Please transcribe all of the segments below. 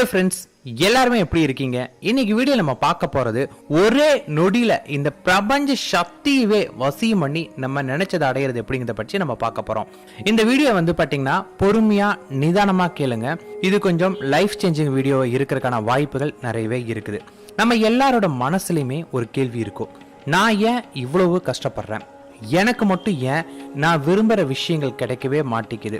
Hello friends எல்லாருமே எப்படி இருக்கீங்க? இன்னைக்கு வீடியோ நம்ம பார்க்க போறது ஒரே நொடியில இந்த பிரபஞ்ச சக்தியவே வசியம் பண்ணி நம்ம நினைச்சதை அடையிறது எப்படிங்கிறத பற்றி நம்ம பார்க்க போறோம். இந்த வீடியோ வந்து பாத்தீங்கன்னா பொறுமையா நிதானமா கேளுங்க. இது கொஞ்சம் லைஃப் சேஞ்சிங் வீடியோ இருக்கிறதுக்கான வாய்ப்புகள் நிறையவே இருக்குது. நம்ம எல்லாரோட மனசுலயுமே ஒரு கேள்வி இருக்கும் நான் ஏன் இவ்வளவு கஷ்டப்படுறேன்? எனக்கு மட்டும் ஏன் நான் விரும்புகிற விஷயங்கள் கிடைக்கவே மாட்டேங்குது?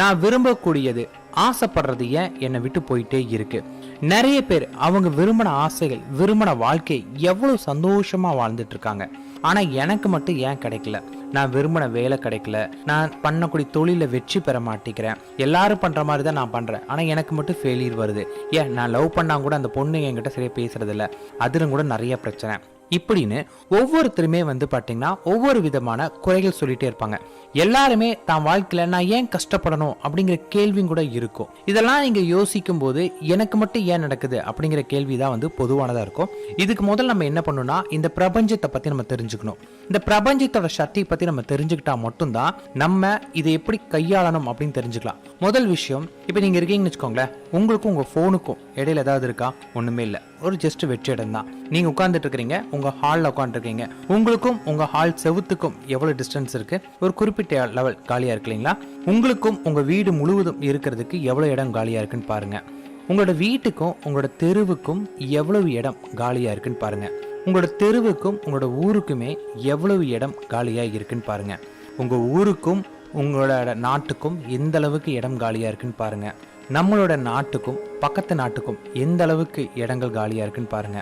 நான் விரும்பக்கூடியது ஆசைப்படுறது ஏன் என்னை விட்டு போயிட்டே இருக்கு? நிறைய பேர் அவங்க விரும்பின ஆசைகள் விரும்பின வாழ்க்கை எவ்வளோ சந்தோஷமாக வாழ்ந்துட்டு இருக்காங்க. ஆனால் எனக்கு மட்டும் ஏன் கிடைக்கல? நான் விரும்பின வேலை கிடைக்கல. நான் பண்ணக்கூடிய தொழிலில் வெற்றி பெற மாட்டேங்கிறேன். எல்லாரும் பண்ணுற மாதிரி தான் நான் பண்ணுறேன் ஆனால் எனக்கு மட்டும் ஃபெயிலியர் வருது. ஏன்? நான் லவ் பண்ணால் கூட அந்த பொண்ணு என்கிட்ட சரியாக பேசுறதில்ல அதிலும் கூட நிறைய பிரச்சனை. இப்படின்னு ஒவ்வொருத்தருமே வந்து பார்த்தீங்கன்னா ஒவ்வொரு விதமான குறைகள் சொல்லிட்டே இருப்பாங்க. எல்லாருமே தான் வாழ்க்கையில நான் ஏன் கஷ்டப்படணும் அப்படிங்கிற கேள்வியும் கூட இருக்கும். இதெல்லாம் நீங்க யோசிக்கும் போது எனக்கு மட்டும் ஏன் நடக்குது அப்படிங்கிற கேள்வி தான் வந்து பொதுவானதா இருக்கும். இதுக்கு முதல்ல நம்ம என்ன பண்ணணும்னா இந்த பிரபஞ்சத்தை பத்தி நம்ம தெரிஞ்சுக்கணும். இந்த பிரபஞ்சத்தோட சக்தியை பத்தி நம்ம தெரிஞ்சுக்கிட்டா மட்டும்தான் நம்ம இதை எப்படி கையாளணும் அப்படின்னு தெரிஞ்சுக்கலாம். முதல் விஷயம் இப்போ நீங்க இருக்கீங்கன்னு வச்சுக்கோங்களேன் உங்களுக்கும் உங்க ஃபோனுக்கும் இடையில ஏதாவது இருக்கா? ஒண்ணுமே இல்லை. ஒரு ஜஸ்ட் வெற்றி இடம் தான் நீங்க உட்கார்ந்துட்டு இருக்கிறீங்க உங்க ஹாலில் உட்காந்துருக்கீங்க உங்களுக்கும் உங்க ஹால் செவுத்துக்கும் எவ்வளவு டிஸ்டன்ஸ் இருக்கு? ஒரு குறிப்பிட்ட லெவல் காலியா இருக்கு இல்லைங்களா? உங்களுக்கும் உங்க வீடு முழுவதும் இருக்கிறதுக்கு எவ்வளவு இடம் காலியா இருக்குன்னு பாருங்க. உங்களோட வீட்டுக்கும் உங்களோட தெருவுக்கும் எவ்வளவு இடம் காலியா இருக்குன்னு பாருங்க. உங்களோட தெருவுக்கும் உங்களோட ஊருக்குமே எவ்வளவு இடம் காலியா இருக்குன்னு பாருங்க. உங்க ஊருக்கும் உங்களோட நாட்டுக்கும் எந்த அளவுக்கு இடம் காலியா இருக்குன்னு பாருங்க. நம்மளோட நாட்டுக்கும் பக்கத்து நாட்டுக்கும் எந்த அளவுக்கு இடங்கள் காலியாக இருக்குன்னு பாருங்க.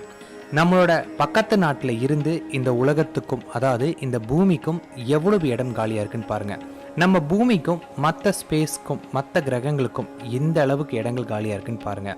நம்மளோட பக்கத்து நாட்டில் இருந்து இந்த உலகத்துக்கும் அதாவது இந்த பூமிக்கும் எவ்வளவு இடம் காலியாக இருக்குன்னு பாருங்க. நம்ம பூமிக்கும் மற்ற ஸ்பேஸ்க்கும் மற்ற கிரகங்களுக்கும் எந்த அளவுக்கு இடங்கள் காலியாக இருக்குன்னு பாருங்க.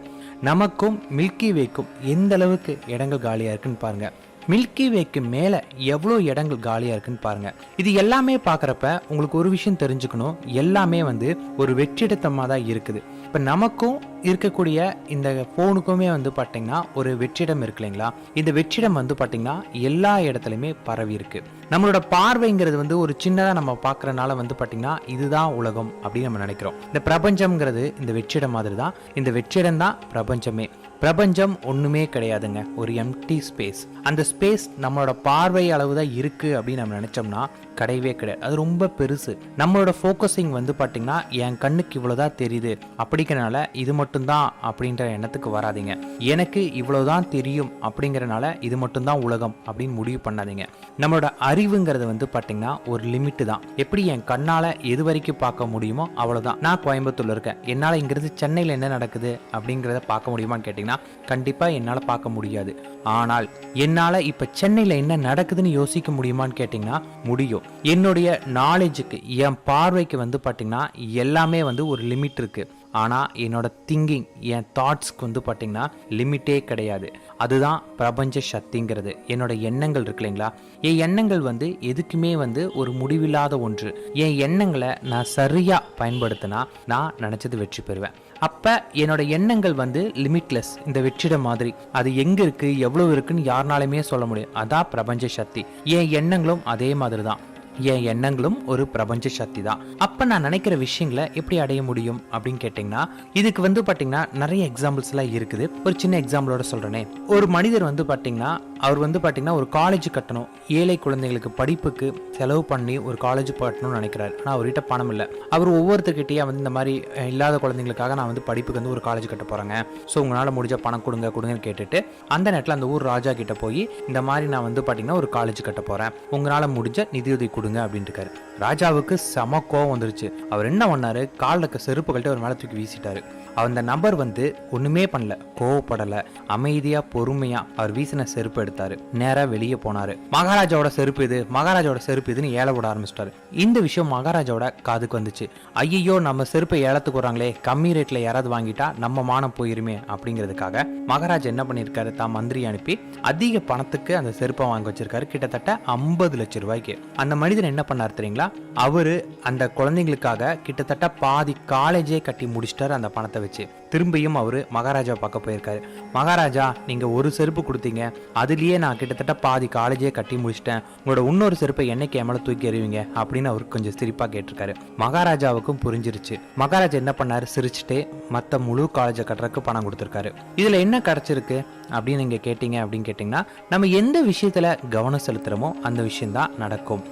நமக்கும் மில்கி வேக்கும் எந்த அளவுக்கு இடங்கள் காலியாக இருக்குன்னு பாருங்க. மில்கி வேக்கு மேலே எவ்வளோ இடங்கள் காலியாக இருக்குன்னு பாருங்கள் இது எல்லாமே பார்க்குறப்ப உங்களுக்கு ஒரு விஷயம் தெரிஞ்சுக்கணும். எல்லாமே வந்து ஒரு வெற்றிடத்தமாக தான் இருக்குது. இப்போ நமக்கும் இருக்கக்கூடிய இந்த ஃபோனுக்குமே வந்து பார்த்தீங்கன்னா ஒரு வெற்றிடம் இருக்கு இல்லைங்களா? இந்த வெற்றிடம் வந்து பார்த்தீங்கன்னா எல்லா இடத்துலையுமே பரவி இருக்கு. நம்மளோட பார்வைங்கிறது வந்து ஒரு சின்னதாக நம்ம பார்க்குறனால வந்து பார்த்தீங்கன்னா இதுதான் உலகம் அப்படின்னு நம்ம நினைக்கிறோம். இந்த பிரபஞ்சம்ங்கிறது இந்த வெற்றிடம் மாதிரி தான் இந்த வெற்றிடம் தான் பிரபஞ்சமே. பிரபஞ்சம் ஒன்றுமே கிடையாதுங்க. ஒரு எம்டி ஸ்பேஸ் அந்த ஸ்பேஸ் நம்மளோட பார்வை அளவு தான் இருக்குது அப்படின்னு நம்ம நினச்சோம்னா கிடையவே கிடையாது. அது ரொம்ப பெருசு. நம்மளோட ஃபோக்கஸிங் வந்து பார்த்திங்கன்னா என் கண்ணுக்கு இவ்வளோதான் தெரியுது. அப்படிங்கிறனால இது மட்டும்தான் அப்படின்ற எண்ணத்துக்கு வராதிங்க. எனக்கு இவ்வளோதான் தெரியும் அப்படிங்கிறனால இது மட்டும்தான் உலகம் அப்படின்னு முடிவு பண்ணாதீங்க. நம்மளோட அறிவுங்கிறது வந்து பார்த்தீங்கன்னா ஒரு லிமிட்டு தான். எப்படி என் கண்ணால் எது வரைக்கும் பார்க்க முடியுமோ அவ்வளோதான் நான் கோயம்புத்தூர்ல இருக்கேன். என்னால் இங்கிருந்து சென்னையில் என்ன நடக்குது அப்படிங்கிறத பார்க்க முடியுமான்னு கேட்டிங்கன்னா கண்டிப்பாக என்னால் பார்க்க முடியாது. ஆனால் என்னால் இப்போ சென்னையில் என்ன நடக்குதுன்னு யோசிக்க முடியுமான்னு கேட்டிங்கன்னா முடியும். என்னுடைய நாலேஜுக்கு என் பார்வைக்கு வந்து பார்த்திங்கன்னா எல்லாமே வந்து ஒரு லிமிட் இருக்குது ஆனால் என்னோட திங்கிங் என் தாட்ஸ்க்கு வந்து பார்த்திங்கன்னா லிமிட்டே கிடையாது. அதுதான் பிரபஞ்ச சக்திங்கிறது. என்னோட எண்ணங்கள் இருக்கு இல்லைங்களா? என் எண்ணங்கள் வந்து எதுக்குமே வந்து ஒரு முடிவில்லாத ஒன்று. என் எண்ணங்களை நான் சரியாக பயன்படுத்தினா நான் நினச்சது வெற்றி பெறுவேன். அப்போ என்னோட எண்ணங்கள் வந்து லிமிட்லெஸ் இந்த வெற்றிடம் மாதிரி. அது எங்கே இருக்குது எவ்வளோ இருக்குன்னு யாருனாலுமே சொல்ல முடியும் அதான் பிரபஞ்ச சக்தி. என் எண்ணங்களும் அதே மாதிரி தான் என் எண்ணங்களும் ஒரு பிரபஞ்ச சக்தி தான் அப்போ நான் நினைக்கிற விஷயங்களை எப்படி அடைய முடியும் அப்படின்னு கேட்டிங்கன்னா இதுக்கு வந்து பார்த்தீங்கன்னா நிறைய எக்ஸாம்பிள்ஸ்லாம் இருக்குது. ஒரு சின்ன எக்ஸாம்பிளோட சொல்கிறேனே ஒரு மனிதர் வந்து பார்த்தீங்கன்னா அவர் வந்து பார்த்தீங்கன்னா ஒரு காலேஜ் கட்டணும். ஏழை குழந்தைகளுக்கு படிப்புக்கு செலவு பண்ணி ஒரு காலேஜ் கட்டணும்னு நினைக்கிறாரு. ஆனால் அவர்கிட்ட பணம் இல்லை. அவர் ஒவ்வொருத்தர்கிட்டயே வந்து இந்த மாதிரி இல்லாத குழந்தைங்களுக்காக நான் வந்து படிப்புக்கு வந்து ஒரு காலேஜ் கட்ட போகிறேங்க ஸோ உங்களால் முடிஞ்ச பணம் கொடுங்க கொடுங்கன்னு கேட்டுட்டு அந்த நேரத்தில் அந்த ஊர் ராஜா கிட்ட போய் இந்த மாதிரி நான் வந்து பார்த்தீங்கன்னா ஒரு காலேஜ் கட்ட போகிறேன் உங்களால் முடிஞ்ச நிதியுதவி கொடுங்க அப்படின்ட்டு இருக்காரு. ராஜாவுக்கு செம கோவம் வந்துருச்சு. அவர் என்ன பண்ணார்? காலில் செருப்புகள்கிட்ட ஒரு மேலே தூக்கி வீசிட்டாரு. அந்த நபர் வந்து ஒன்றுமே பண்ணல கோவப்படலை அமைதியாக பொறுமையாக அவர் வீசின செருப்பு எடுத்தார். நேராக வெளியே போனார். மகாராஜாவோட செருப்பு இது மகாராஜாவோட செருப்பு இதுன்னு ஏல விட ஆரம்பிச்சிட்டாரு. இந்த விஷயம் மகாராஜாவோட காதுக்கு வந்துச்சு. ஐயோ நம்ம செருப்பை ஏலத்துக்கு வராங்களே கம்மி ரேட்டில் யாராவது வாங்கிட்டா நம்ம மானம் போயிருமே அப்படிங்கிறதுக்காக மகாராஜா என்ன பண்ணியிருக்காரு தான் மந்திரி அனுப்பி அதிக பணத்துக்கு அந்த செருப்பை வாங்கி வச்சிருக்காரு. கிட்டத்தட்ட ஐம்பது லட்சம் ரூபாய்க்கு. அந்த மனிதன் என்ன பண்ணார் தெரியுங்களா? அவர் அந்த குழந்தைங்களுக்காக கிட்டத்தட்ட பாதி காலேஜே கட்டி முடிச்சிட்டாரு அந்த பணத்தை வச்சு திரும்பியும் அவர் மகாராஜா பார்க்க போயிருக்காரு. மகாராஜா நீங்கள் ஒரு செருப்பு கொடுத்தீங்க. அதுலேயே நான் கிட்டத்தட்ட பாதி காலேஜே கட்டி முடிச்சிட்டேன். உங்களோட இன்னொரு செருப்பை என்னைக்கு என் தூக்கி எறிவீங்க? அப்படின்னு அவர் கொஞ்சம் சிரிப்பாக கேட்டிருக்காரு. மகாராஜாவுக்கும் புரிஞ்சிருச்சு. மகாராஜா என்ன பண்ணாரு? சிரிச்சுட்டே மற்ற முழு காலேஜை கட்டுறதுக்கு பணம் கொடுத்துருக்காரு. இதில் என்ன கிடைச்சிருக்கு அப்படின்னு நீங்கள் கேட்டீங்க அப்படின்னு கேட்டிங்கன்னா நம்ம எந்த விஷயத்துல கவனம் செலுத்துறோமோ அந்த விஷயம்தான் நடக்கும்.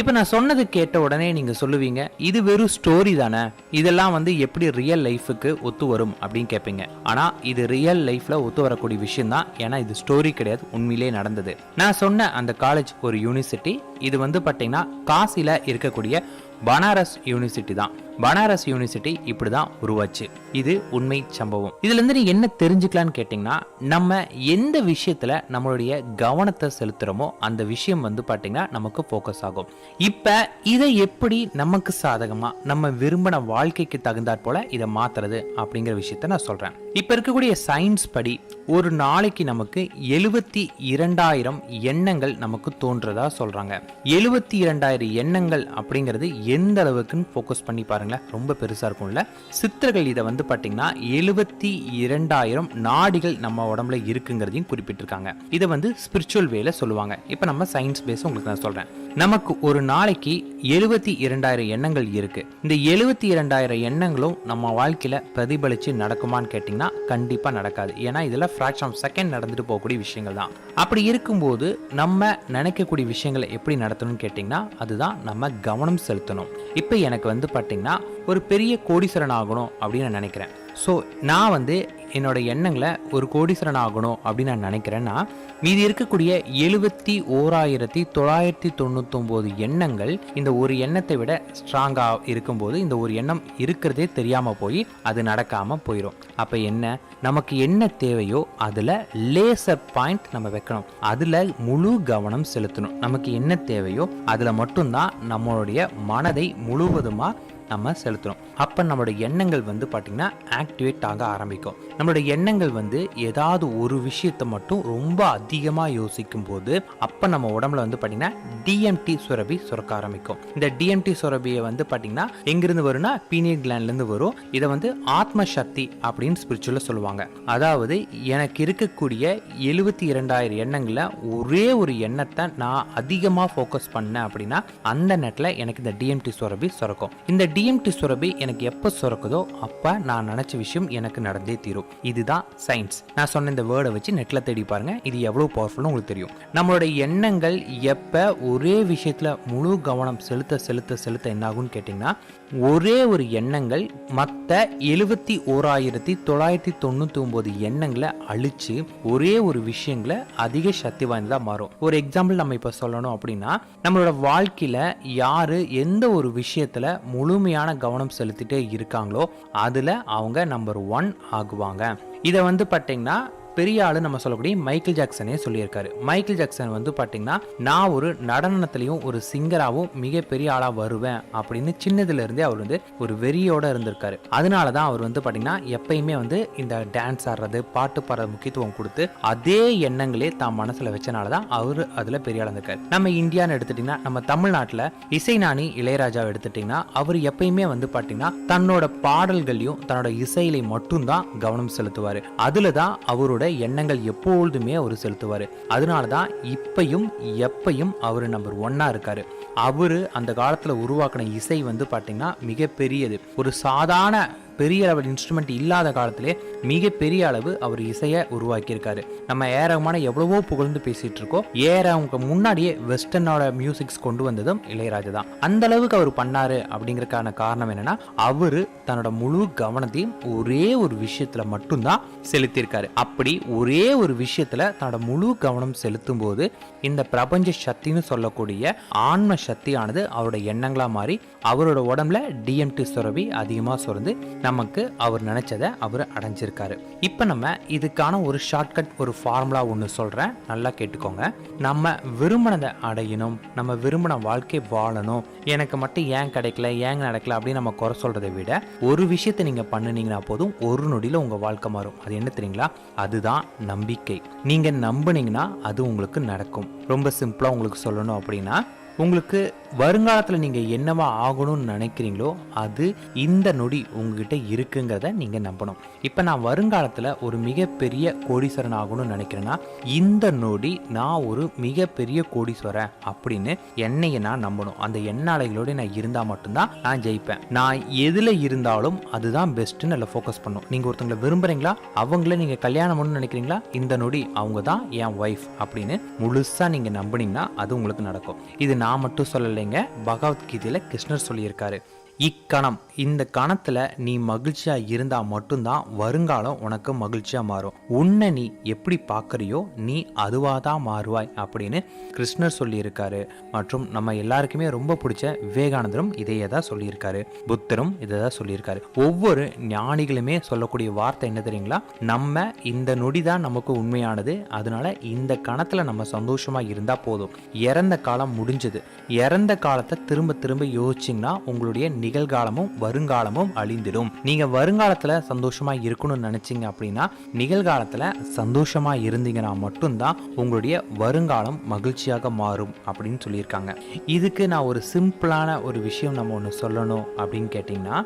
இப்போ நான் சொன்னது கேட்ட உடனே நீங்கள் சொல்லுவீங்க இது வெறும் ஸ்டோரி தானே இதெல்லாம் வந்து எப்படி ரியல் லைஃபுக்கு ஒத்து வரும் அப்படின்னு கேட்பீங்க ஆனால் இது ரியல் லைஃப்பில் ஒத்து வரக்கூடிய விஷயம் தான் ஏன்னா இது ஸ்டோரி கிடையாது உண்மையிலே நடந்தது. நான் சொன்ன அந்த காலேஜ் ஒரு யூனிவர்சிட்டி இது வந்து பார்த்தீங்கன்னா காசியில் இருக்கக்கூடிய பனாரஸ் யூனிவர்சிட்டி தான். பனாரஸ் யூனிவர்சிட்டி இப்படி தான் உருவாச்சு. இது உண்மை சம்பவம். இதுல இருந்து நீ என்ன தெரிஞ்சுக்கலான்னு கேட்டிங்கன்னா நம்ம எந்த விஷயத்துல நம்மளுடைய கவனத்தை செலுத்துறோமோ அந்த விஷயம் வந்து பாத்தீங்கன்னா நமக்கு ஃபோக்கஸ் ஆகும். இப்ப இதை எப்படி நமக்கு சாதகமா நம்ம விரும்பின வாழ்க்கைக்கு தகுந்தாற் போல இதை மாத்துறது அப்படிங்கிற விஷயத்த நான் சொல்றேன். இப்ப இருக்கக்கூடிய சயின்ஸ் படி ஒரு நாளைக்கு நமக்கு எழுபத்தி இரண்டாயிரம் எண்ணங்கள் நமக்கு தோன்றதா சொல்றாங்க. எழுபத்தி இரண்டாயிரம் எண்ணங்கள் அப்படிங்கிறது எந்த அளவுக்குன்னு ஃபோக்கஸ் பண்ணி பாருங்க. பாருங்களேன் ரொம்ப பெருசா இருக்கும்ல. சித்தர்கள் இதை வந்து பாத்தீங்கன்னா எழுபத்தி இரண்டாயிரம் நாடிகள் நம்ம உடம்புல இருக்குங்கிறதையும் குறிப்பிட்டிருக்காங்க. இதை வந்து ஸ்பிரிச்சுவல் வேல சொல்லுவாங்க. இப்போ நம்ம சயின்ஸ் பேஸ் உங்களுக்கு நான் சொல்றேன். நமக்கு ஒரு நாளைக்கு எழுபத்தி இரண்டாயிரம் எண்ணங்கள் இருக்கு. இந்த எழுபத்தி இரண்டாயிரம் எண்ணங்களும் நம்ம வாழ்க்கையில பிரதிபலிச்சு நடக்குமான்னு கேட்டிங்கன்னா கண்டிப்பாக நடக்காது. ஏன்னா இதுல ஃப்ராக்ஷன் ஆஃப் செகண்ட் நடந்துட்டு போகக்கூடிய விஷயங்கள் தான். அப்படி இருக்கும்போது நம்ம நினைக்கக்கூடிய விஷயங்களை எப்படி நடத்தணும்னு கேட்டிங்கன்னா அதுதான் நம்ம கவனம் செலுத்தணும். இப்போ எனக்கு வந்து பார்த்தீங்கன்னா ஒரு பெரிய கோடீஸ்வரன் ஆகணும் அப்படின்னு நான் நினைக்கிறேன். ஸோ நான் வந்து என்னோட எண்ணங்களை ஒரு கோடீஸ்வரன் ஆகணும் அப்படின்னு நான் நினைக்கிறேன்னா மீதி இருக்கக்கூடிய எழுபத்தி ஓராயிரத்தி தொள்ளாயிரத்தி தொண்ணூத்தொம்போது எண்ணங்கள் இந்த ஒரு எண்ணத்தை விட ஸ்ட்ராங்காக இருக்கும்போது இந்த ஒரு எண்ணம் இருக்கிறதே தெரியாமல் போய் அது நடக்காமல் போயிடும் அப்போ என்ன? நமக்கு என்ன தேவையோ அதில் லேசர் பாயிண்ட் நம்ம வைக்கணும். அதில் முழு கவனம் செலுத்தணும். நமக்கு என்ன தேவையோ அதில் மட்டும்தான் நம்மளுடைய மனதை முழுவதுமாக நம்ம செலுத்துகிறோம் அப்போ நம்மளோட எண்ணங்கள் வந்து பார்த்திங்கன்னா ஆக்டிவேட் ஆக ஆரம்பிக்கும். நம்மளோட எண்ணங்கள் வந்து ஏதாவது ஒரு விஷயத்தை மட்டும் ரொம்ப அதிகமாக யோசிக்கும் போது அப்போ நம்ம உடம்புல வந்து பார்த்திங்கன்னா டிஎம்டி சுரபி சுரக்க ஆரம்பிக்கும். இந்த டிஎம்டி சுரபியை வந்து பார்த்திங்கன்னா எங்கேருந்து வரும்னா பீனியர் கிளாண்ட்லேருந்து வரும். இதை வந்து ஆத்ம சக்தி அப்படின்னு ஸ்பிரிச்சுவலாக சொல்லுவாங்க. அதாவது எனக்கு இருக்கக்கூடிய எழுபத்தி இரண்டாயிரம் எண்ணங்களில் ஒரே ஒரு எண்ணத்தை நான் அதிகமாக ஃபோக்கஸ் பண்ணேன் அப்படின்னா அந்த நேரத்தில் எனக்கு இந்த டிஎம்டி சுரபி சுரக்கும். இந்த டிஎம்டி சுரபி எனக்கு எப்போ சுரக்குதோ அப்போ நான் நினச்ச விஷயம் எனக்கு நடந்தே தீரும். இதுதான் சயின்ஸ் நான் சொன்ன இந்த வேர்டை வச்சு நெட்டில் தேடி பாருங்க. இது எவ்வளோ பவர்ஃபுல்னு உங்களுக்கு தெரியும். நம்மளோட எண்ணங்கள் எப்போ ஒரே விஷயத்தில் முழு கவனம் செலுத்த செலுத்த செலுத்த என்ன ஆகும்னு கேட்டிங்கன்னா ஒரே ஒரு எண்ணங்கள் மற்ற எழுபத்தி ஓராயிரத்தி தொள்ளாயிரத்தி தொண்ணூற்றி ஒம்பது எண்ணங்களை அழித்து ஒரே ஒரு விஷயங்களை அதிக சக்தி வாய்ந்ததாக மாறும். ஒரு எக்ஸாம்பிள் நம்ம இப்போ சொல்லணும் அப்படின்னா நம்மளோட வாழ்க்கையில் யார் எந்த ஒரு விஷயத்தில் முழுமையான கவனம் செலுத்திட்டே இருக்காங்களோ அதில் அவங்க நம்பர் ஒன் ஆகுவாங்க. இதை வந்து பார்த்தீங்கன்னா பெரிய ஆளு நம்ம சொல்லக்கூடிய மைக்கேல் ஜாக்சனே சொல்லியிருக்காரு. மைக்கேல் ஜாக்சன் வந்து பார்த்தீங்கன்னா நான் ஒரு நடனத்திலையும் ஒரு சிங்கராகவும் மிகப்பெரிய ஆளாக வருவேன் அப்படின்னு சின்னதுலேருந்தே அவர் வந்து ஒரு வெறியோட இருந்திருக்காரு. அதனால தான் அவர் வந்து பார்த்தீங்கன்னா எப்பயுமே வந்து இந்த டான்ஸ் ஆடுறது பாட்டு பாடுறது முக்கியத்துவம் கொடுத்து அதே எண்ணங்களே தான் மனசில் வச்சனால தான் அவர் அதில் பெரிய ஆளாக இருந்திருக்காரு. நம்ம இந்தியான்னு எடுத்துட்டிங்கன்னா நம்ம தமிழ்நாட்டில் இசைநாணி இளையராஜாவை எடுத்துட்டிங்கன்னா அவர் எப்பயுமே வந்து பார்த்தீங்கன்னா தன்னோட பாடல்களையும் தன்னோட இசையிலையும் மட்டும்தான் கவனம் செலுத்துவார். அதில் தான் அவரோட எண்ணங்கள் எப்பொழுதுமே அவர் செலுத்துவார். அதனால தான் இப்பையும் எப்பையும் அவர் நம்பர் ஒன்னா இருக்காரு. அவரு அந்த காலத்தில் உருவாக்கின இசை வந்து பார்த்திங்கன்னா மிகப்பெரியது. ஒரு சாதாரண பெரிய அளவு இன்ஸ்ட்ருமெண்ட் இல்லாத காலத்திலே மிகப்பெரிய அளவு அவர் இசையை உருவாக்கியிருக்காரு. நம்ம ஏரகமான எவ்வளவோ புகழ்ந்து பேசிட்டு இருக்கோம் ஏறவங்க முன்னாடியே வெஸ்டர்னோட மியூசிக்ஸ் கொண்டு வந்ததும் இளையராஜா தான். அந்த அளவுக்கு அவர் பண்ணாரு அப்படிங்கறக்கான காரணம் என்னன்னா அவரு தன்னோட முழு கவனத்தையும் ஒரே ஒரு விஷயத்துல மட்டும்தான் செலுத்தியிருக்காரு. அப்படி ஒரே ஒரு விஷயத்துல தன்னோட முழு கவனம் செலுத்தும் போது இந்த பிரபஞ்ச சக்தின்னு சொல்லக்கூடிய ஆன்ம சக்தியானது அவரோட எண்ணங்களா மாறி அவரோட உடம்புல டிஎம்டி சுரவி அதிகமாக சுரந்து நமக்கு அவர் நினைச்சதை அவர் அடைஞ்சிருக்காரு. இப்போ நம்ம இதுக்கான ஒரு ஷார்ட்கட் ஒரு ஃபார்முலா ஒன்று சொல்கிறேன் நல்லா கேட்டுக்கோங்க. நம்ம விரும்பினதை அடையணும் நம்ம விரும்பின வாழ்க்கை வாழணும். எனக்கு மட்டும் ஏன் கிடைக்கல ஏன் நடக்கல அப்படின்னு நம்ம குறை சொல்கிறத விட ஒரு விஷயத்தை நீங்கள் பண்ணினீங்கன்னா போதும் ஒரு நொடியில் உங்கள் வாழ்க்கை மாறும். அது என்ன தெரியுங்களா? அதுதான் நம்பிக்கை. நீங்கள் நம்புனீங்கன்னா அது உங்களுக்கு நடக்கும். ரொம்ப சிம்பிளாக உங்களுக்கு சொல்லணும் அப்படின்னா உங்களுக்கு வருங்காலத்தில் நீங்கள் என்னவா ஆகணும்னு நினைக்கிறீங்களோ அது இந்த நொடி உங்ககிட்ட இருக்குங்கிறத நீங்கள் நம்பணும். இப்போ நான் வருங்காலத்தில் ஒரு மிகப்பெரிய கோடீஸ்வரன் ஆகணும்னு நினைக்கிறேன்னா இந்த நொடி நான் ஒரு மிகப்பெரிய கோடீஸ்வரன் அப்படின்னு என்னையை நான் நம்பணும். அந்த எண்ணாலைகளோடு நான் இருந்தால் மட்டும்தான் நான் ஜெயிப்பேன். நான் எதில் இருந்தாலும் அதுதான் பெஸ்ட்டுன்னு அதில் ஃபோக்கஸ் பண்ணும். நீங்கள் ஒருத்தங்களை விரும்புகிறீங்களா அவங்கள நீங்கள் கல்யாணம் பண்ணணும்னு நினைக்கிறீங்களா? இந்த நொடி அவங்க தான் என் ஒய்ஃப் அப்படின்னு முழுசாக நீங்கள் நம்பினீங்கன்னா அது உங்களுக்கு நடக்கும். இது நான் மட்டும் சொல்லலைங்க. பகவத்கீதையில் கிருஷ்ணர் சொல்லியிருக்காரு. இக்கணம். இந்த கணத்தில் நீ மகிழ்ச்சியாக இருந்தால் மட்டும்தான் வருங்காலம் உனக்கு மகிழ்ச்சியாக மாறும். உன்னை நீ எப்படி பார்க்குறியோ நீ அதுவாக தான் மாறுவாய் அப்படின்னு கிருஷ்ணர் சொல்லியிருக்காரு. மற்றும் நம்ம எல்லாருக்குமே ரொம்ப பிடிச்ச விவேகானந்தரும் இதையே தான் சொல்லியிருக்காரு. புத்தரும் இதை தான் சொல்லியிருக்காரு. ஒவ்வொரு ஞானிகளுமே சொல்லக்கூடிய வார்த்தை என்ன தெரியுங்களா? நம்ம இந்த நொடி தான் நமக்கு உண்மையானது. அதனால இந்த கணத்தில் நம்ம சந்தோஷமாக இருந்தால் போதும். இறந்த காலம் முடிஞ்சது. இறந்த காலத்தை திரும்ப திரும்ப யோசிச்சிங்கன்னா உங்களுடைய நிகழ்காலமும் வருங்காலமும் அழிந்திடும். நீங்க வருங்காலத்துல சந்தோஷமா இருக்கணும்னு நினைச்சீங்க அப்படின்னா நிகழ்காலத்துல சந்தோஷமா இருந்தீங்கன்னா மட்டும்தான் உங்களுடைய வருங்காலம் மகிழ்ச்சியாக மாறும் அப்படின்னு சொல்லியிருக்காங்க. இதுக்கு நான் ஒரு சிம்பிளான ஒரு விஷயம் நம்ம ஒன்று சொல்லணும் அப்படின்னு கேட்டிங்கன்னா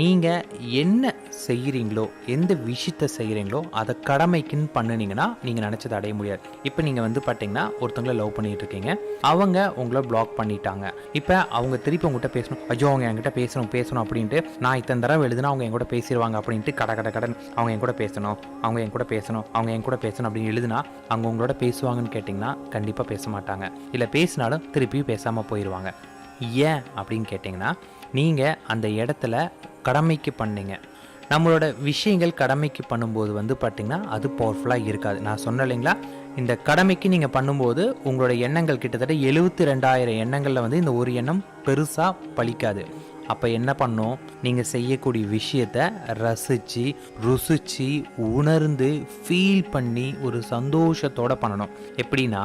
நீங்கள் என்ன செய்கிறீங்களோ எந்த விஷயத்த செய்கிறீங்களோ அதை கடமைக்குன்னு பண்ணுனீங்கன்னா நீங்கள் நினச்சதை அடைய முடியாது. இப்போ நீங்கள் வந்து பார்த்தீங்கன்னா ஒருத்தவங்களை லவ் பண்ணிட்டு இருக்கீங்க. அவங்க உங்களை பிளாக் பண்ணிட்டாங்க. இப்போ அவங்க திருப்பி உங்கள்கிட்ட பேசணும் ஐயோ அவங்க என்கிட்ட பேசணும் பேசணும் அப்படின்ட்டு நான் இத்தனை தடவை எழுதுனா அவங்க என் கூட பேசிடுவாங்க அப்படின்ட்டு கட கட கடன் அவங்க என் கூட பேசணும் அவங்க என் கூட பேசணும் அவங்க என் கூட பேசணும் அப்படின்னு எழுதுனா அவங்க உங்களோட பேசுவாங்கன்னு கேட்டிங்கன்னா கண்டிப்பாக பேச மாட்டாங்க. இல்லை பேசினாலும் திருப்பியும் பேசாமல் போயிடுவாங்க ஏன் அப்படின்னு கேட்டிங்கன்னா நீங்கள் அந்த இடத்துல கடமைக்கு பண்ணீங்க. நம்மளோட விஷயங்கள் கடமைக்கு பண்ணும்போது வந்து பார்த்திங்கன்னா அது பவர்ஃபுல்லாக இருக்காது. நான் சொன்னேன் இல்லைங்களா? இந்த கடமைக்கு நீங்கள் பண்ணும்போது உங்களோட எண்ணங்கள் கிட்டத்தட்ட எழுபத்தி ரெண்டாயிரம் எண்ணங்களில் வந்து இந்த ஒரு எண்ணம் பெருசாக பலிக்காது அப்போ என்ன பண்ணும்? நீங்கள் செய்யக்கூடிய விஷயத்த ரசித்து ருசித்து உணர்ந்து ஃபீல் பண்ணி ஒரு சந்தோஷத்தோடு பண்ணணும். எப்படின்னா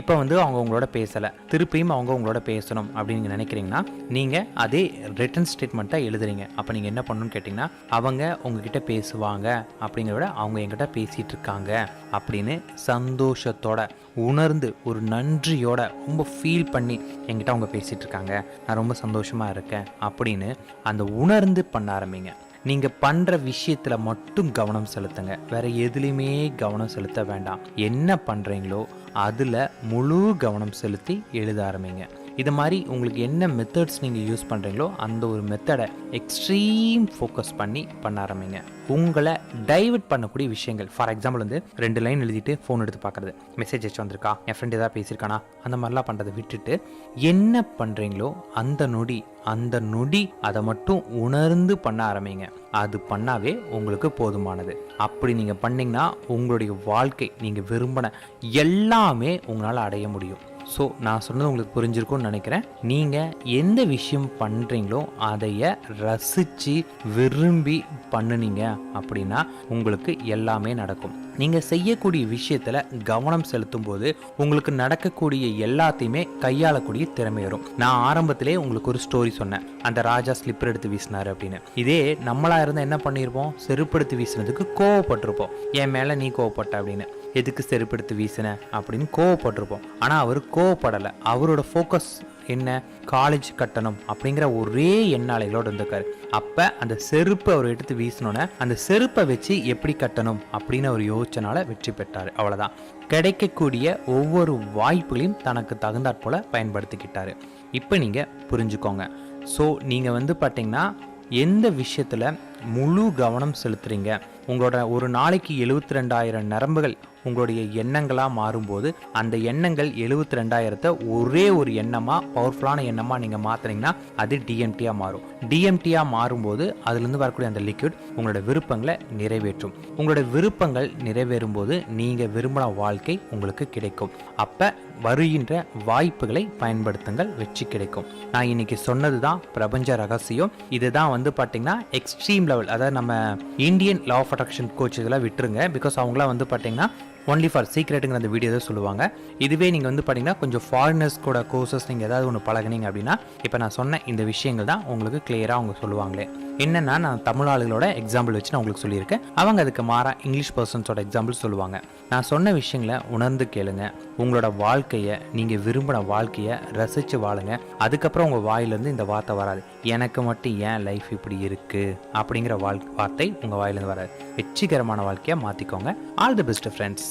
இப்போ வந்து அவங்க உங்களோட பேசலை. திருப்பியும் அவங்க உங்களோட பேசணும் அப்படின்னு நீங்கள் நினைக்கிறீங்கன்னா நீங்கள் அதே ரிட்டன் ஸ்டேட்மெண்ட்டை எழுதுறீங்க. அப்போ நீங்கள் என்ன பண்ணணும்னு கேட்டிங்கன்னா அவங்க உங்ககிட்ட பேசுவாங்க. அப்படிங்கிறத விட அவங்க என்கிட்ட பேசிகிட்டு இருக்காங்க அப்படின்னு சந்தோஷத்தோட உணர்ந்து ஒரு நன்றியோட ரொம்ப ஃபீல் பண்ணி என்கிட்ட அவங்க பேசிகிட்டு இருக்காங்க. நான் ரொம்ப சந்தோஷமாக இருக்கேன். அப்படின்னு அந்த உணர்ந்து பண்ண ஆரம்பிங்க. நீங்கள் பண்ணுற விஷயத்தில் மட்டும் கவனம் செலுத்துங்க. வேற எதுலேயுமே கவனம் செலுத்த வேண்டாம். என்ன பண்ணுறீங்களோ அதில் முழு கவனம் செலுத்தி எழுத ஆரம்பிங்க. இது மாதிரி உங்களுக்கு என்ன மெத்தட்ஸ் நீங்கள் யூஸ் பண்ணுறீங்களோ அந்த ஒரு மெத்தடை எக்ஸ்ட்ரீம் ஃபோக்கஸ் பண்ணி பண்ண ஆரம்பிங்க. உங்களை டைவர்ட் பண்ணக்கூடிய விஷயங்கள். ஃபார் எக்ஸாம்பிள் வந்து ரெண்டு லைன் எழுதிட்டு ஃபோன் எடுத்து பார்க்குறது. மெசேஜ் வச்சு வந்திருக்கா? என் ஃப்ரெண்ட் ஏதாவது பேசியிருக்கானா? அந்த மாதிரிலாம் பண்ணுறதை விட்டுட்டு என்ன பண்ணுறீங்களோ அந்த நொடி அந்த நொடி அதை மட்டும் உணர்ந்து பண்ண ஆரம்பிங்க. அது பண்ணாவே உங்களுக்கு போதுமானது. அப்படி நீங்கள் பண்ணிங்கன்னா உங்களுடைய வாழ்க்கை நீங்கள் விரும்பின எல்லாமே உங்களால் அடைய முடியும். ஸோ நான் சொன்னது உங்களுக்கு புரிஞ்சிருக்கும்னு நினைக்கிறேன். நீங்கள் எந்த விஷயம் பண்ணுறீங்களோ அதைய ரசித்து விரும்பி பண்ணுனீங்க அப்படின்னா உங்களுக்கு எல்லாமே நடக்கும். நீங்கள் செய்யக்கூடிய விஷயத்தில் கவனம் செலுத்தும் போது உங்களுக்கு நடக்கக்கூடிய எல்லாத்தையுமே கையாளக்கூடிய திறமை வரும். நான் ஆரம்பத்திலே உங்களுக்கு ஒரு ஸ்டோரி சொன்னேன். அந்த ராஜா ஸ்லிப்பர் எடுத்து வீசினார் அப்படின்னு. இதே நம்மளாக இருந்தால் என்ன பண்ணியிருப்போம் செருப்படுத்தி வீசினதுக்கு கோவப்பட்டிருப்போம். என் மேலே நீ கோவப்பட்ட அப்படின்னு. எதுக்கு செருப்படுத்து வீசின அப்படின்னு கோவப்பட்டிருப்போம். ஆனால் அவர் கோவப்படலை. அவரோட ஃபோக்கஸ் என்ன? காலேஜ் கட்டணம் அப்படிங்கிற ஒரே எண்ணாலைகளோடு இருந்திருக்காரு. அப்போ அந்த செருப்பை அவர் எடுத்து வீசினோன்னே அந்த செருப்பை வச்சு எப்படி கட்டணும் அப்படின்னு அவர் யோசிச்சனால வெற்றி பெற்றார். அவ்வளோதான் கிடைக்கக்கூடிய ஒவ்வொரு வாய்ப்புகளையும் தனக்கு தகுந்தாற் போல பயன்படுத்திக்கிட்டார். இப்போ நீங்கள் புரிஞ்சுக்கோங்க. ஸோ நீங்கள் வந்து பார்த்தீங்கன்னா எந்த விஷயத்தில் முழு கவனம் செலுத்துறீங்க? உங்களோட ஒரு நாளைக்கு எழுபத்தி ரெண்டாயிரம் நரம்புகள் உங்களுடைய எண்ணங்களாக மாறும்போது அந்த எண்ணங்கள் எழுபத்தி ரெண்டாயிரத்தை ஒரே ஒரு எண்ணமாக பவர்ஃபுல்லான எண்ணமாக நீங்கள் மாற்றுனீங்கன்னா அது டிஎம்டியாக மாறும். டிஎம்டியாக மாறும்போது அதுலேருந்து வரக்கூடிய அந்த லிக்விட் உங்களோட விருப்பங்களை நிறைவேற்றும். உங்களோட விருப்பங்கள் நிறைவேறும் போது நீங்கள் விரும்பின வாழ்க்கை உங்களுக்கு கிடைக்கும். அப்போ வருகின்ற வாய்ப்புகளை பயன்படுத்துங்கள் வெற்றி கிடைக்கும். நான் இன்னைக்கு சொன்னது தான் பிரபஞ்ச ரகசியம். இதுதான் வந்து பார்த்தீங்கன்னா எக்ஸ்ட்ரீம் லெவல் அதாவது நம்ம Indian law of attraction coach இதெல்லாம் விட்டுருங்க. பிகாஸ் அவங்களாம் வந்து பார்த்தீங்கன்னா ஒன்லி ஃபார் சீக்ரெட்டுங்கிற அந்த வீடியோ தான் சொல்லுவாங்க. இதுவே நீங்கள் வந்து பார்த்தீங்கன்னா கொஞ்சம் ஃபாரினர்ஸ் கூட கோர்சஸ் நீங்கள் ஏதாவது ஒன்று பழகுனீங்க அப்படின்னா இப்போ நான் சொன்ன இந்த விஷயங்கள் தான் உங்களுக்கு கிளியராக அவங்க சொல்லுவாங்களே. என்னென்னா நான் தமிழ் ஆளுகளோட எக்ஸாம்பிள் வச்சு நான் உங்களுக்கு சொல்லியிருக்கேன். அவங்க அதுக்கு மாறா இங்கிலீஷ் பர்சன்ஸோட எக்ஸாம்பிள் சொல்லுவாங்க. நான் சொன்ன விஷயங்களை உணர்ந்து கேளுங்க. உங்களோட வாழ்க்கையை நீங்கள் விரும்பின வாழ்க்கையை ரசித்து வாழுங்க. அதுக்கப்புறம் உங்கள் வாயிலேருந்து இந்த வார்த்தை வராது. எனக்கு மட்டும் ஏன் லைஃப் இப்படி இருக்குது அப்படிங்கிற வாழ் வார்த்தை உங்கள் வாயிலேருந்து வராது. வெற்றிகரமான வாழ்க்கையை மாற்றிக்கோங்க ஆல் தி பெஸ்ட் ஃப்ரெண்ட்ஸ்